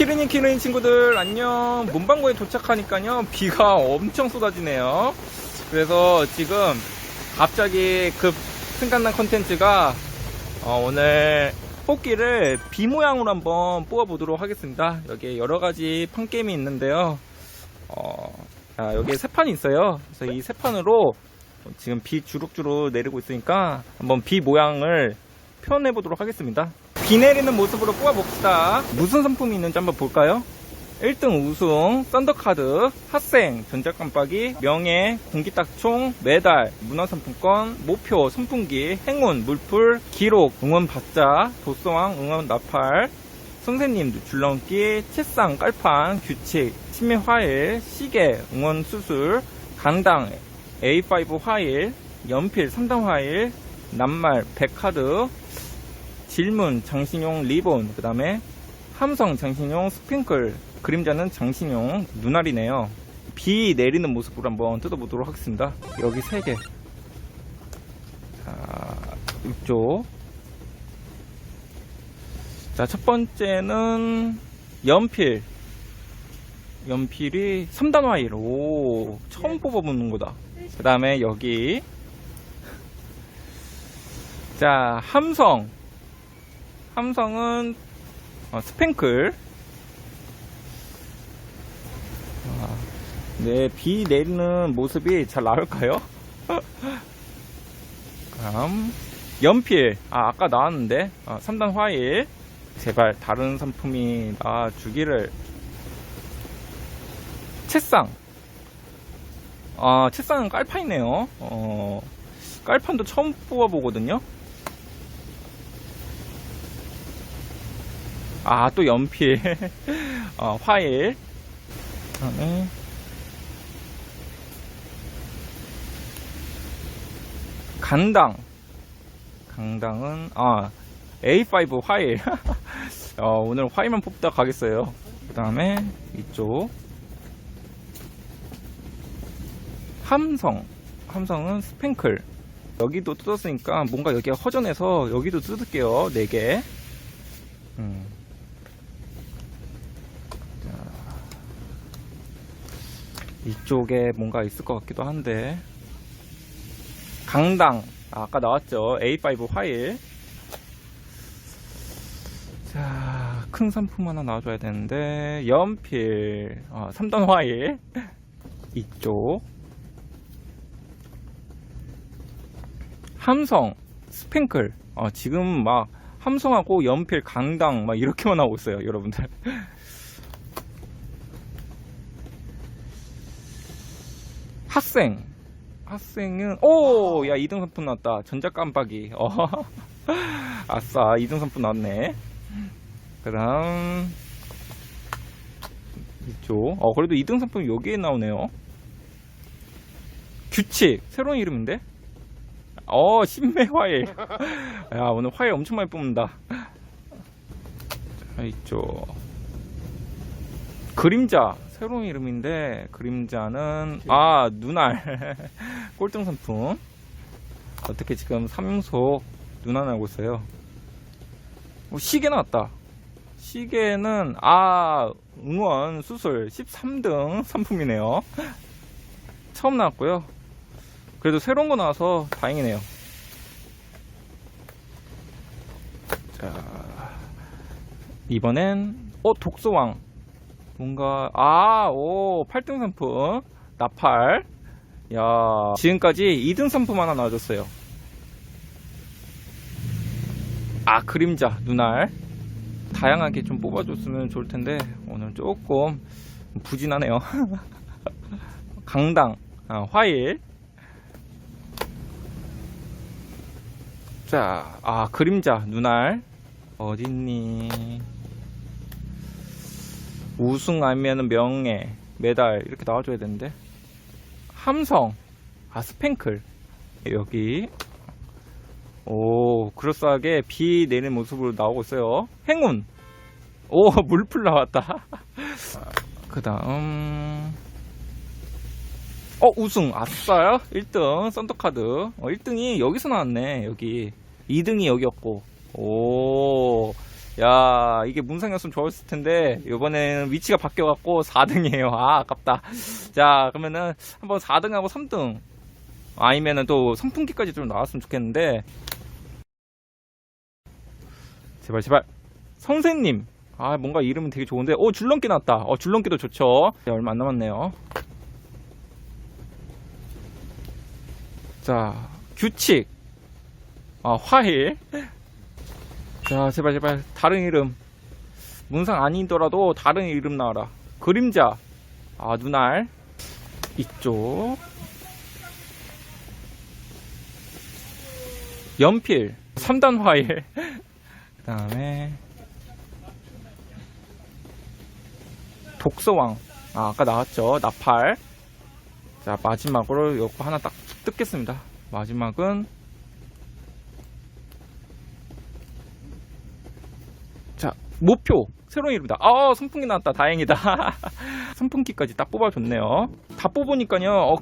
키르니 키르니 친구들 안녕. 문방구에 도착하니까요. 비가 엄청 쏟아지네요. 그래서 지금 갑자기 급 생각난 컨텐츠가 어, 오늘 뽑기를 비 모양으로 한번 뽑아보도록 하겠습니다. 여기에 여러가지 판게임이 있는데요. 어, 자, 여기에 세 판이 있어요. 그래서 이 세 판으로 지금 비 주룩주룩 내리고 있으니까 한번 비 모양을 표현해 보도록 하겠습니다. 비 내리는 모습으로 뽑아봅시다. 무슨 상품이 있는지 한번 볼까요? 1등 우승, 썬더카드, 핫생, 전자깜빡이, 명예, 공기딱총, 메달, 문화상품권, 모표, 선풍기, 행운, 물풀, 기록, 응원 받자, 도서왕, 응원 나팔, 선생님, 줄넘기, 채상, 깔판, 규칙, 치매 화일, 시계, 응원 수술, 강당, A5 화일, 연필 3단 화일, 낱말, 백카드, 질문, 장신용 리본, 그 다음에 함성, 장신용 스핑클, 그림자는 장신용 눈알이네요. 비 내리는 모습으로 한번 뜯어보도록 하겠습니다. 여기 3개. 자, 이쪽. 자, 첫 번째는 연필. 연필이 3단 화일. 오, 처음 뽑아보는 거다. 그 다음에 여기. 자, 함성. 함성은 어, 스팽클. 아, 네, 비 내리는 모습이 잘 나올까요? 그럼 연필. 아, 아까 나왔는데. 어, 3단 화일. 제발 다른 상품이 나와주기를. 채쌍. 아, 채쌍은 깔판이네요. 어, 깔판도 처음 뽑아보거든요. 아, 또 연필. 어, 화일. 그 다음에 간당. 강당은, 아, A5 화일. 어, 오늘 화일만 뽑다 가겠어요. 그 다음에 이쪽. 함성. 함성은 스팽클. 여기도 뜯었으니까 뭔가 여기가 허전해서 여기도 뜯을게요. 4개. 음. 자, 이쪽에 뭔가 있을 것 같기도 한데. 강당. 아, 아까 나왔죠. A5 화일. 자, 큰 상품 하나 나와줘야 되는데. 연필. 아, 3단 화일. 이쪽. 함성, 스팽클. 어, 지금 막 함성하고 연필, 강당 막 이렇게만 나오고 있어요, 여러분들. 핫생. 핫생은 오, 야 2등 상품 나왔다. 전자깜빡이. 어. 아싸, 2등 상품 나왔네. 그 다음 이쪽. 어, 그래도 2등 상품 여기에 나오네요. 규칙. 새로운 이름인데? 어, 신매 화일. 야, 오늘 화일 엄청 많이 뽑는다. 자, 있죠. 그림자. 새로운 이름인데, 그림자는, 아, 눈알. 꼴등 상품. 어떻게 지금 3용소 눈알 나고 있어요. 어, 시계 나왔다. 시계는, 아, 응원 수술 13등 상품이네요. 처음 나왔고요. 그래도 새로운 거 나와서 다행이네요. 자, 이번엔, 어, 독서왕. 뭔가, 아, 오, 8등 상품. 나팔. 야, 지금까지 2등 상품 하나 나와줬어요. 아, 그림자, 눈알. 다양하게 좀 뽑아줬으면 좋을 텐데, 오늘 조금 부진하네요. 강당, 아, 화일. 자, 아, 그림자, 눈알. 어딨니? 우승 아니면 명예, 메달, 이렇게 나와줘야 되는데. 함성, 아, 스팽클. 여기. 오, 그럴싸하게 비 내리는 모습으로 나오고 있어요. 행운. 오, 물풀 나왔다. 그 다음. 어, 우승. 아싸요? 1등. 썬더카드. 어, 1등이 여기서 나왔네. 여기. 2등이 여기였고. 오. 야, 이게 문상이었으면 좋았을 텐데, 이번에는 위치가 바뀌어갖고 4등이에요. 아, 아깝다. 자, 그러면은 한번 4등하고 3등. 아니면은 또 선풍기까지 좀 나왔으면 좋겠는데. 제발, 제발. 선생님. 아, 뭔가 이름은 되게 좋은데. 오, 줄넘기 나왔다. 어, 줄넘기도 좋죠. 네, 얼마 안 남았네요. 자, 규칙. 아, 화일. 자, 제발, 제발. 다른 이름. 문상 아니더라도 다른 이름 나와라. 그림자. 아, 눈알. 이쪽. 연필. 3단 화일. 그 다음에. 독서왕. 아, 아까 나왔죠. 나팔. 자, 마지막으로 요거 하나 딱 뜯겠습니다. 마지막은 자, 목표. 새로운 이름이다. 아, 선풍기 나왔다. 다행이다. 선풍기까지 딱 뽑아줬네요. 다 뽑으니까요. 어,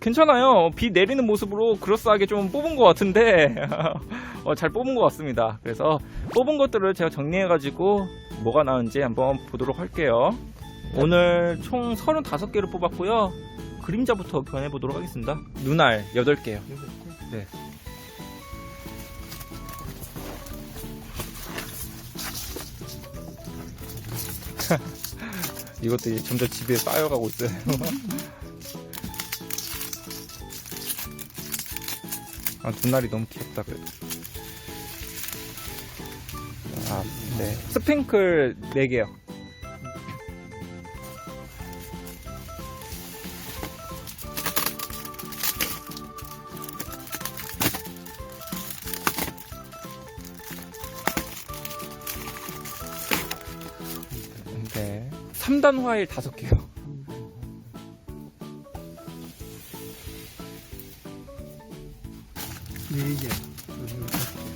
괜찮아요. 비 내리는 모습으로 그럴싸하게 좀 뽑은 것 같은데, 어, 잘 뽑은 것 같습니다. 그래서 뽑은 것들을 제가 정리해가지고 뭐가 나은지 한번 보도록 할게요. 오늘 총 35개를 뽑았고요. 그림자부터 교환해보도록 하겠습니다. 눈알 8개요. 네. 이것도 이제 점점 집에 쌓여가고 있어요. 아, 눈알이 너무 귀엽다, 그래도. 아, 네. 스팽클 4개요. 3단 화일 5개요. 네 개.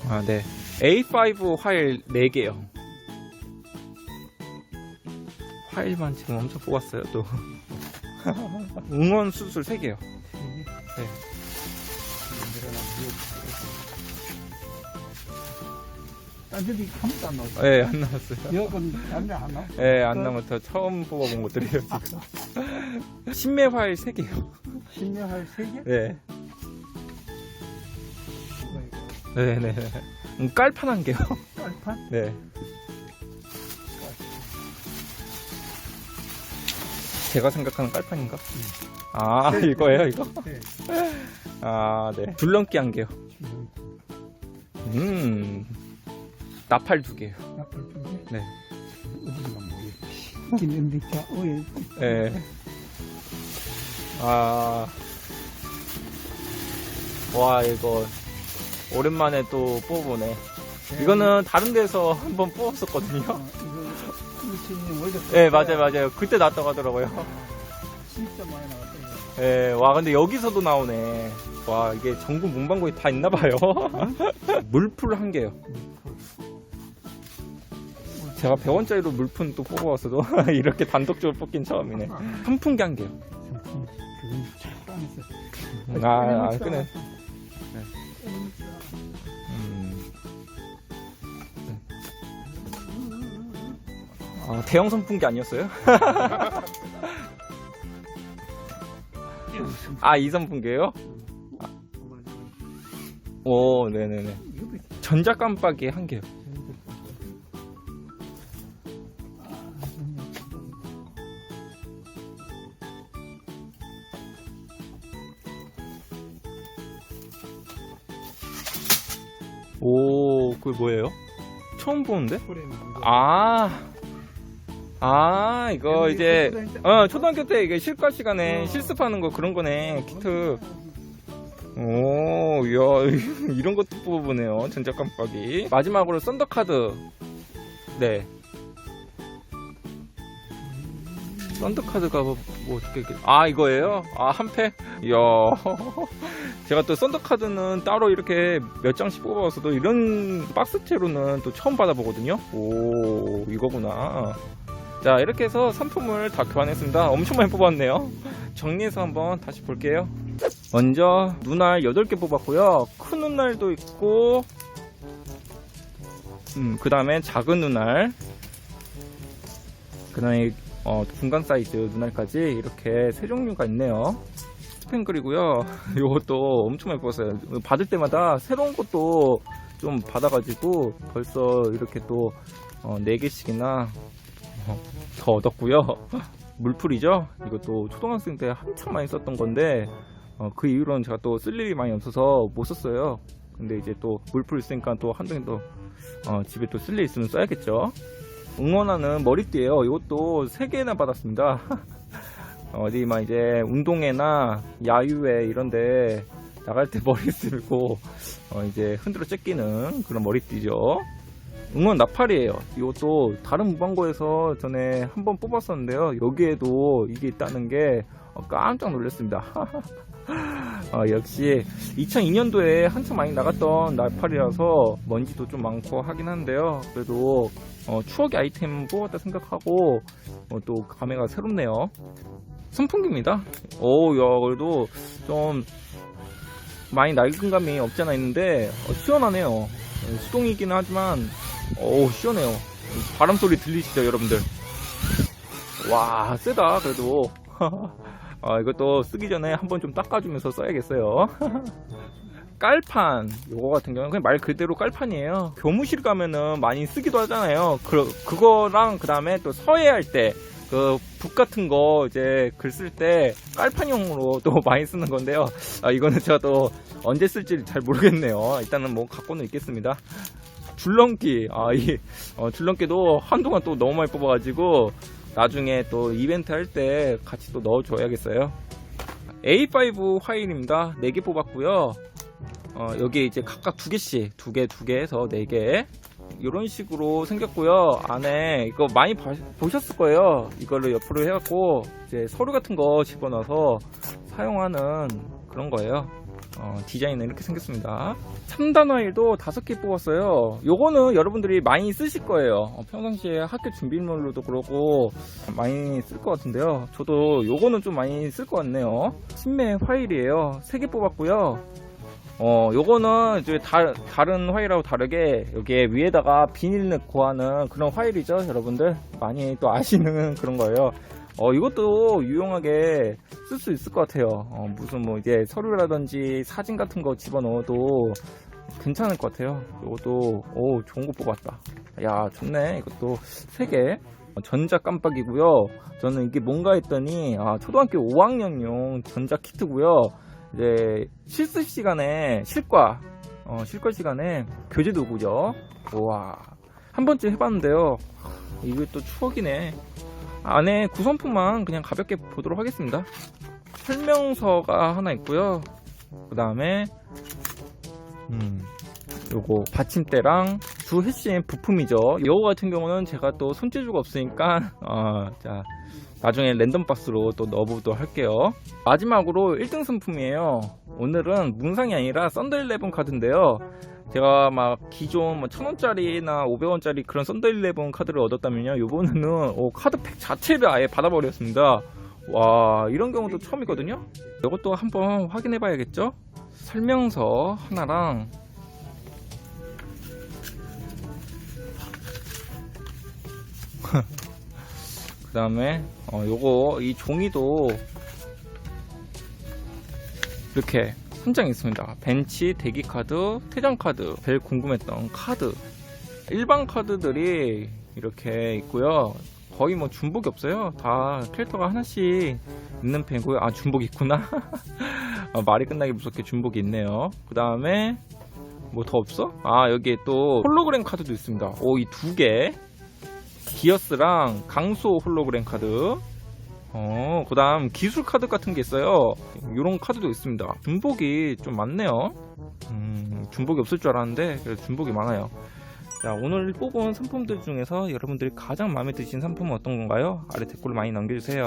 아, 네. A5 화일 4개요. 화일만 지금 엄청 뽑았어요, 또. 응원 수술 3개요. 네. 딴데도 아무도 안 나왔어. 네, 안 나왔어요. 여건 딴데 안 나왔어. 네, 안 나와서 처음 뽑아본 것들이에요, 지금. 신매 화일 3개요. 신명할 세 개? 네. 네, 네. 음, 깔판 한 개요. 깔판? 네. 제가 생각하는 깔판인가? 아, 이거예요, 이거? 네. 아, 네. 줄넘기 한 개요. 음. 나팔 두 개요. 나팔 두 개? 네. 어디만 모르겠지. 기는데 자, 어예. 네. 아. 와, 이거. 오랜만에 또 뽑아보네. 이거는 다른 데서 한번 뽑았었거든요. 어, 이거 네, 맞아요, 맞아요. 그때 나왔다고 하더라고요. 진짜 많이. 이거. 예, 와, 근데 여기서도 나오네. 와, 이게 전국 문방구에 다 있나봐요. 물풀 한 개요. 제가 100원짜리로 물푼 또 뽑아왔어도 이렇게 단독적으로 뽑긴 처음이네. 선풍기 한 개요. 상품 그건 참 안했어. 아, 아, 끄네. 음. 아, 대형 선풍기 아니었어요? 아, 이 선풍기예요? 오, 네네네. 전자 깜빡이 한 개요. 그게 뭐예요? 처음 보는데? 프레임 아, 아, 이거 이제, 어, 초등학교 때 이게 실과 시간에 어. 실습하는 거 그런 거네, 키트. 오, 이야, 이런 것도 뽑아보네요, 전자 깜빡이. 마지막으로 썬더카드. 네. 썬더카드가 뭐, 뭐 어떻게, 이렇게- 아, 이거예요? 아, 한 패? 이야. 제가 또 썬더카드는 따로 이렇게 몇 장씩 뽑아왔어도 이런 박스채로는 또 처음 받아보거든요. 오, 이거구나. 자, 이렇게 해서 상품을 다 교환했습니다. 엄청 많이 뽑았네요. 정리해서 한번 다시 볼게요. 먼저, 눈알 8개 뽑았고요. 큰 눈알도 있고, 음, 그 다음에 작은 눈알. 그 다음에 어, 중간 사이즈 눈알까지 이렇게 세 종류가 있네요. 스팽글이고요. 이것도 엄청 뽑았어요. 받을 때마다 새로운 것도 좀 받아가지고 벌써 이렇게 또 어, 4개씩이나 어, 더 얻었고요. 물풀이죠. 이것도 초등학생 때 한참 많이 썼던 건데 어, 그 이후로는 제가 또 쓸 일이 많이 없어서 못 썼어요. 근데 이제 또 물풀 있으니까 또 한동안 또 어, 집에 또 쓸 일 있으면 써야겠죠. 응원하는 머리띠예요. 이것도 3개나 받았습니다. 어디 막 이제 운동회나 야유회 이런데 나갈 때 머리 쓸고 어, 이제 흔들어 째끼는 그런 머리띠죠. 응원 나팔이에요. 이것도 다른 무방고에서 전에 한번 뽑았었는데요. 여기에도 이게 있다는 게 어, 깜짝 놀랐습니다. 어, 역시 2002년도에 한참 많이 나갔던 나팔이라서 먼지도 좀 많고 하긴 한데요. 그래도 어, 추억의 아이템 뽑았다 생각하고 어, 또 감회가 새롭네요. 선풍기입니다. 오, 야, 그래도 좀 많이 낡은 감이 없지 않아 있는데 어, 시원하네요. 어, 수동이기는 하지만 오 시원해요. 바람 소리 들리시죠, 여러분들? 와, 세다 그래도. 아, 이것도 쓰기 전에 한번 좀 닦아주면서 써야겠어요. 깔판 요거 같은 경우는 그냥 말 그대로 깔판이에요. 교무실 가면은 많이 쓰기도 하잖아요. 그, 그거랑 그 다음에 또 서예할 때 그 북 같은 거 이제 글 쓸 때 깔판용으로 또 많이 쓰는 건데요. 아 이거는 제가 또 언제 쓸지 잘 모르겠네요. 일단은 뭐 갖고는 있겠습니다. 줄넘기. 아이 어, 줄넘기도 한동안 또 너무 많이 뽑아가지고 나중에 또 이벤트 할 때 같이 또 넣어줘야겠어요. A5 화일입니다. 4개 뽑았고요 어, 여기 이제 각각 두 개씩 두 개 두개 해서 네 개. 이런 식으로 생겼고요. 안에 이거 많이 봐- 보셨을 거예요. 이거를 옆으로 해갖고 이제 서류 같은 거 집어넣어서 사용하는 그런 거예요. 어, 디자인은 이렇게 생겼습니다. 3단 화일도 다섯 개 뽑았어요. 요거는 여러분들이 많이 쓰실 거예요. 어, 평상시에 학교 준비물로도 그러고 많이 쓸 것 같은데요. 저도 요거는 좀 많이 쓸 것 같네요. 신매 화일이에요. 3개 뽑았고요 어, 요거는 이제 다, 다른 화일하고 다르게 여기에 위에다가 비닐 넣고 하는 그런 화일이죠, 여러분들. 많이 또 아시는 그런 거예요. 어, 이것도 유용하게 쓸 수 있을 것 같아요. 어, 무슨 뭐 이제 서류라든지 사진 같은 거 집어넣어도 괜찮을 것 같아요. 이것도, 오, 좋은 거 뽑았다. 야, 좋네. 이것도 3개. 전자 깜빡이고요. 저는 이게 뭔가 했더니, 아, 초등학교 5학년용 전자 키트고요. 이제 실습 시간에 실과 어, 실과 시간에 교재 도구죠. 우와 한 번쯤 해봤는데요. 이게 또 추억이네. 안에 구성품만 그냥 가볍게 보도록 하겠습니다. 설명서가 하나 있고요. 그 다음에 음, 요거 받침대랑 주 해심 부품이죠. 요거 같은 경우는 제가 또 손재주가 없으니까 어, 자 나중에 랜덤 박스로 또 넣어보도록 할게요. 마지막으로 1등 상품이에요. 오늘은 문상이 아니라 썬더11 카드인데요. 제가 막 기존 뭐 1000원짜리나 500원짜리 그런 썬더11 카드를 얻었다면요. 요번에는 어, 카드팩 자체를 아예 받아버렸습니다. 와, 이런 경우도 처음이거든요. 이것도 한번 확인해 봐야겠죠? 설명서 하나랑 그 다음에 어, 요거 이 종이도 이렇게 한 장 있습니다. 벤치, 대기 카드, 퇴장 카드, 제일 궁금했던 카드. 일반 카드들이 이렇게 있고요. 거의 뭐 중복이 없어요. 다 캐릭터가 하나씩 있는 편이고요. 아 중복 있구나. 아, 말이 끝나기 무섭게 중복이 있네요. 그 다음에 뭐 더 없어? 아 여기에 또 홀로그램 카드도 있습니다. 오 이 두 개. 기어스랑 강소 홀로그램 카드. 어, 그 다음 기술 카드 같은 게 있어요. 이런 카드도 있습니다. 중복이 좀 많네요. 음, 중복이 없을 줄 알았는데, 그래도 중복이 많아요. 자, 오늘 뽑은 상품들 중에서 여러분들이 가장 마음에 드신 상품은 어떤 건가요? 아래 댓글로 많이 남겨주세요.